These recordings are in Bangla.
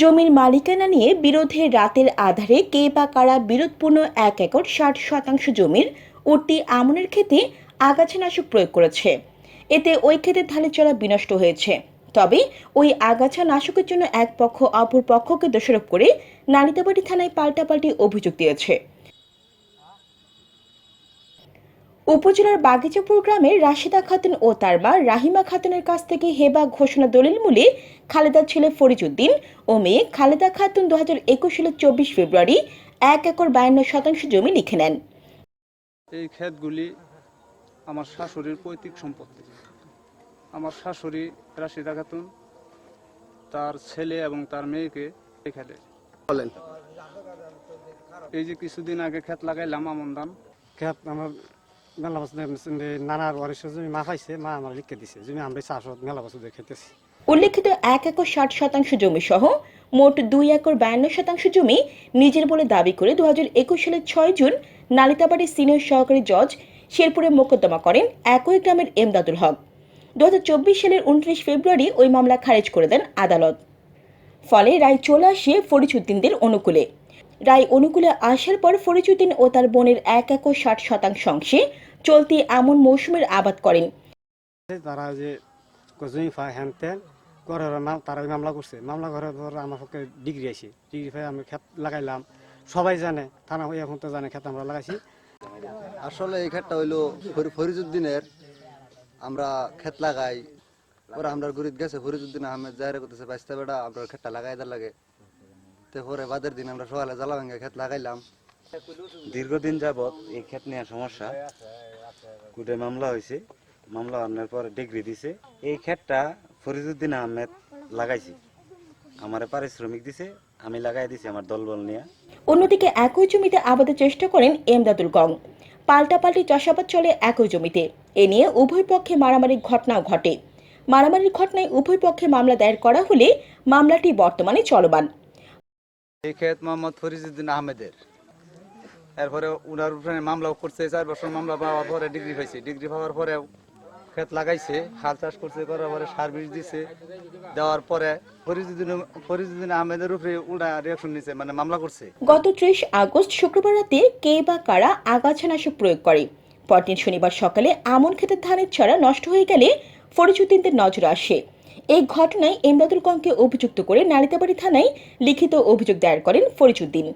জমির মালিকানা নিয়ে বিরোধের রাতের আধারে কে বা কারা বিরোধপূর্ণ এক একর ষাট শতাংশ জমির উঠতি আমনের ক্ষেতে আগাছানাশক প্রয়োগ করেছে। এতে ওই ক্ষেতের ধানের চলা বিনষ্ট হয়েছে। তবে ওই আগাছা নাশকের জন্য এক পক্ষ অপর পক্ষকে দোষারোপ করে নালিতাবাড়ি থানায় পাল্টাপাল্টি অভিযোগ দিয়েছে। উপজেলার বাগিচাপুর গ্রামের রাশিদা খাতুন ও তার মা রাহিমা খাতুনের কাছ থেকে হেবা ঘোষণা দলিল মূলে খালেদার ছেলে ফরিজউদ্দিন ও মেয়ে খালেদা খাতুন দু হাজার একুশ সালের চব্বিশ ফেব্রুয়ারি এক একর বায়ান্ন শতাংশ জমি লিখে নেন। এই ক্ষেতগুলি আমার শাশুড়ির পৈতৃক সম্পত্তি। আমার শাশুড়ি রাশিদা খাতুন তার ছেলে এবং তার মেয়েকে দেয় বলেন। এই যে কিছুদিন আগে ক্ষেত লাগাইলাম আমন ধান। খেত আমার মেলা বছর নানার ওয়ারিশ জমি মা মা আমার লিখে দিছে, জমি আমরা চাষ মেলা বছর খেতেছি উল্লেখিত এক একর ষাট শতাংশ জমি সহ মোট দুই একর বায়ান্ন শতাংশ জমি নিজের বলে দাবি করে দু একুশ সালের ছয় জুন নালিতাবাড়ি সিনিয়র সহকারী জজ শেরপুরে মোকদ্দমা করেন একই গ্রামের এমদাদুল হক। দু হাজার চব্বিশ সালের উনত্রিশ ফেব্রুয়ারি ওই মামলা খারিজ করে দেন আদালত। ফলে রায় চলে আসে ফরিজউদ্দিনদের অনুকূলে। রায় অনুকূলে আসার পর ফরিজউদ্দিন ও তার বোনের এক এক ষাট শতাংশ অংশে চলতি এমন মৌসুমের আবাদ করেন। তারা যে জমি পায় হ্যান ত্যান করার তারা মামলা করছে। মামলা করার পর আমার পক্ষে ডিগ্রি আইছে ডিগ্রি পাই আমি খেত লাগাইলাম। সবাই জানে থানা হয়ে এখন তো জানে খেত আমরা লাগাইছি। আসলে এই ক্ষেতটা হইল ফরি- ফরিজউদ্দিনের আমরা ক্ষেত লাগাই পরে আমরা গরিব গেছে ফরিজুদ্দিন আহমেদ জাহের করতেছে বাইশটা বেড়া আমরা ক্ষেতটা লাগাই দেওয়ার লাগে। তো বাদের দিন আমরা সকালে জ্বালা ভেঙে ক্ষেত লাগাইলাম। দীর্ঘদিন যাবৎ এই ক্ষেত নিয়ে সমস্যা। কোর্টে মামলা হয়েছে। মামলা হওয়ার পর ডিগ্রি দিছে। এই ক্ষেতটা ফরিজউদ্দিন আহমেদ লাগাইছি। আমারে পারিশ্রমিক দিছে। আমি লাগাই দিছি আমার দলবল নিয়ে। অন্যদিকে একই জমিতে আবাদের চেষ্টা করেন এমদাদুল গং পাল্টাপাল্টি চাষাবাদ চলে একই জমিতে। এ নিয়ে উভয় পক্ষে মারামারির ঘটনাও ঘটে। মারামারির ঘটনায় উভয় পক্ষে মামলা দায়ের করা হলে মামলাটি বর্তমানে চলমান। এই ক্ষেত মোহাম্মদ ফরিজউদ্দিন আহমেদের। এরপরে উনার উপরে মামলা করছে, চার বছর মামলা পাওয়ার পরে ডিগ্রি পাইছে। ডিগ্রি পাওয়ার পরে ক্ষেত লাগাইছে, হাল চাষ করছে, করার পরে সার বীজ দিছে। দেওয়ার পরে ফরিজউদ্দিন ফরিজউদ্দিন আহমেদের উপরে উল্টা রিয়াকশন নিছে মানে মামলা করছে। গত ত্রিশ আগস্ট শুক্রবার রাতে কে বা কারা আগাছানাশক প্রয়োগ করে? পরদিন শনিবার সকালে আমন ক্ষেতের ধানের ছড়া নষ্ট হয়ে গেলে ফরিজুদ্দিনদের নজরে আসে। এই ঘটনায় এমদাদুল কংকে অভিযুক্ত করে নালিতাবাড়ি থানায় লিখিত অভিযোগ দায়ের করেন ফরিজুদ্দিন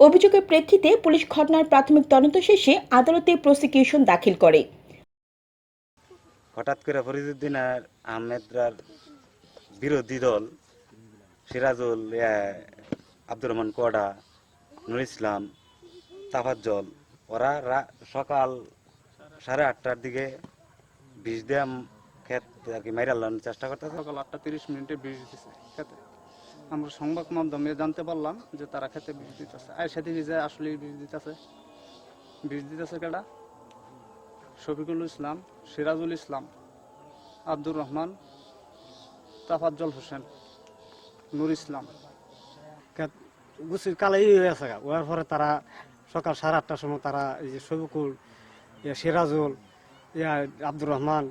অভিযোগের প্রেক্ষিতে পুলিশ ঘটনার প্রাথমিক তদন্ত শেষে আদালতে প্রসিকিউশন দাখিল করে। হঠাৎ করে ফরিজউদ্দিন আর আহমেদরার বিরোধী দল সিরাজুল আব্দুর রহমান কোয়াডা নুর ইসলাম, তাফাজ্জল, ওরা সকাল সাড়ে আটটার দিকে বিষ দিয়ে ক্ষেত আর কি মাইরালানোর চেষ্টা করতেছে। সকাল আটটা তিরিশ মিনিটে বিষ দিছে খেতে। আমরা সংবাদ মাধ্যমে জানতে পারলাম যে তারা খেতে বিষ দিতেছে। আর সেদিকে যে আসলে বিষ দিতেছে। বিষ দিতেছে কেডা? শফিকুল ইসলাম সিরাজুল ইসলাম আব্দুর রহমান তাফাজ্জল হোসেন নুর ইসলাম। গুছির কালাই হয়ে আছে। ওয়ার পরে তারা সকাল সাড়ে আটটার সময় তারা এই যে ইয়া সিরাজুল ইয়া আব্দুর রহমান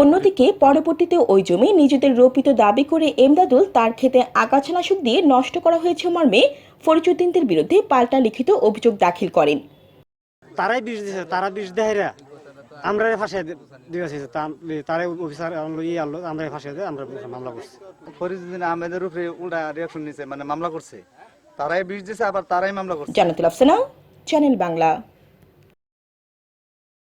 অন্যদিকে পরবর্তীতে ওই জমি নিজেদের রোপিত দাবি করে এমদাদুল তার ক্ষেতে আগাছানাশক দিয়ে নষ্ট করা হয়েছে মর্মে ফরিজুদ্দিনদের বিরুদ্ধে পাল্টা লিখিত অভিযোগ দাখিল করেন। তারাই বিষ দিছে তারা বিষ দেয়। আমরা ফাঁসে দিয়েছি তারাই অফিসার আনলো ই আনলো আমরা ফাঁসে দিয়ে আমরা মামলা করছি। ফরিজুদ্দিন আহমেদের উপরে উল্টা রিয়াকশন নিছে মানে মামলা করছে। তারাই বিষ দিছে আবার তারাই মামলা করছে। জানাতুল আফসানা চ্যানেল বাংলা।